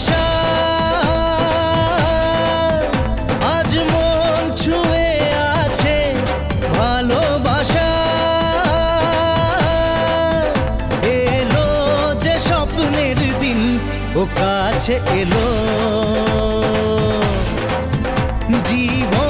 আশা আজ মন ছুঁয়ে আছে ভালোবাসা। এলো যে স্বপ্নের দিন ও কাছে এলো। জীবন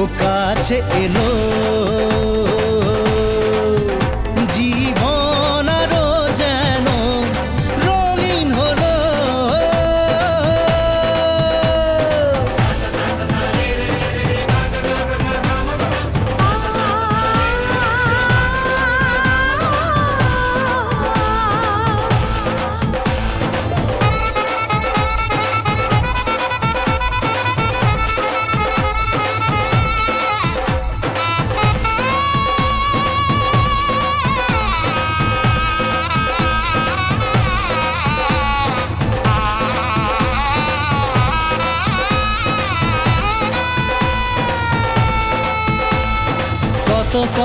ও কাছে এলো।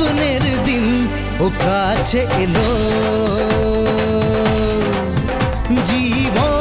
ফাগুনের দিন ও কাছে এলো। জীবন